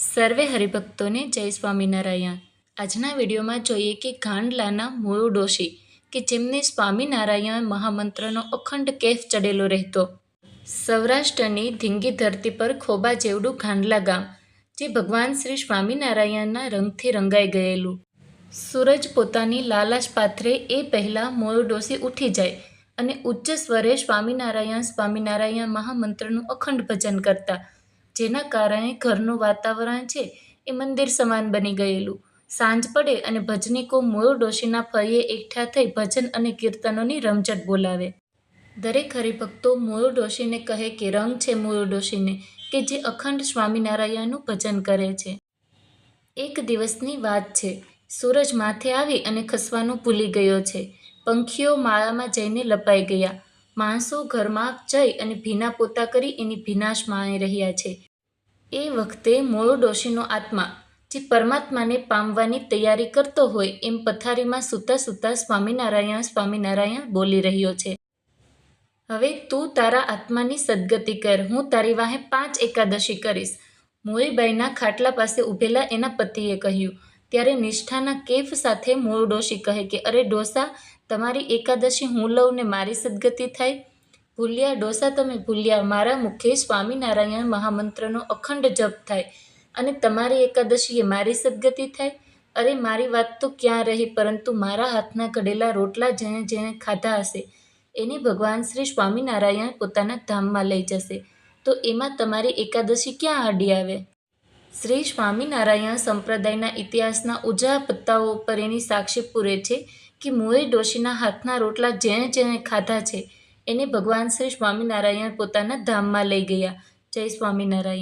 સર્વે હરિભક્તોને જય સ્વામિનારાયણ. આજના વિડીયોમાં જોઈએ કે ગાંડલાના મૂળ ડોશી કે જેમને સ્વામિનારાયણ મહામંત્રનો અખંડ કેફ ચડેલો રહેતો. સૌરાષ્ટ્રની ધીંગી ધરતી પર ખોબા જેવડું ગાંડલા ગામ, જે ભગવાન શ્રી સ્વામિનારાયણના રંગથી રંગાઈ ગયેલું. સૂરજ પોતાની લાલાશ પાથરે એ પહેલાં મૂળ ડોશી ઉઠી જાય અને ઉચ્ચ સ્વરે સ્વામિનારાયણ સ્વામિનારાયણ મહામંત્રનું અખંડ ભજન કરતા જેના કારણે ઘરનું વાતાવરણ છે એ મંદિર સમાન બની ગયેલું. સાંજ પડે અને ભજનીકો મૂળ ડોશીના ફળીએ એકઠા થઈ ભજન અને કીર્તનોની રમઝટ બોલાવે. દરેક હરિભક્તો મૂળ ડોશીને કહે કે રંગ છે મૂળ ડોશીને, કે જે અખંડ સ્વામિનારાયણનું ભજન કરે છે. એક દિવસની વાત છે. સૂરજ માથે આવી અને ખસવાનું ભૂલી ગયો છે. પંખીઓ માળામાં જઈને લપાઈ ગયા. માણસો ઘરમાં જઈ અને ભીના પોતા કરી એની ભીનાશ માણી રહ્યા છે. એ વખતે મોળો ડોશીનો આત્મા, જે પરમાત્માને પામવાની તૈયારી કરતો હોય એમ પથારીમાં સૂતા સૂતા સ્વામિનારાયણ સ્વામિનારાયણ બોલી રહ્યો છે. હવે તું તારા આત્માની સદગતિ કર, હું તારી વાહે પાંચ એકાદશી કરીશ. મોળીબાઈના ખાટલા પાસે ઊભેલા એના પતિએ કહ્યું, ત્યારે નિષ્ઠાના કેફ સાથે મૂળ ડોશી કહે કે, અરે ડોસા, તમારી એકાદશી હું લઉં ને મારી સદગતિ થાય? ભૂલ્યા, ડોસા તમે ભૂલ્યા. મારા મુખે સ્વામિનારાયણ મહામંત્રનો અખંડ જપ થાય અને તમારી એકાદશીએ મારી સદગતિ થાય. અરે, મારી વાત તો ક્યાં રહી? પરંતુ મારા હાથના ઘડેલા રોટલા જેણે જેણે ખાધા હશે, એને ભગવાન શ્રી સ્વામિનારાયણ પોતાના ધામમાં લઈ જશે. તો એમાં તમારી એકાદશી ક્યાં આડી આવે? શ્રી સ્વામિનારાયણ સંપ્રદાયના ઇતિહાસના ઉજા પત્તાઓ ઉપર એની સાક્ષી પૂરે છે કે મુએ ડોશીના હાથના રોટલા જેણે જેણે ખાધા છે. એને ભગવાન શ્રી સ્વામિનારાયણ પોતાના ધામમાં લઈ ગયા. જય સ્વામિનારાયણ.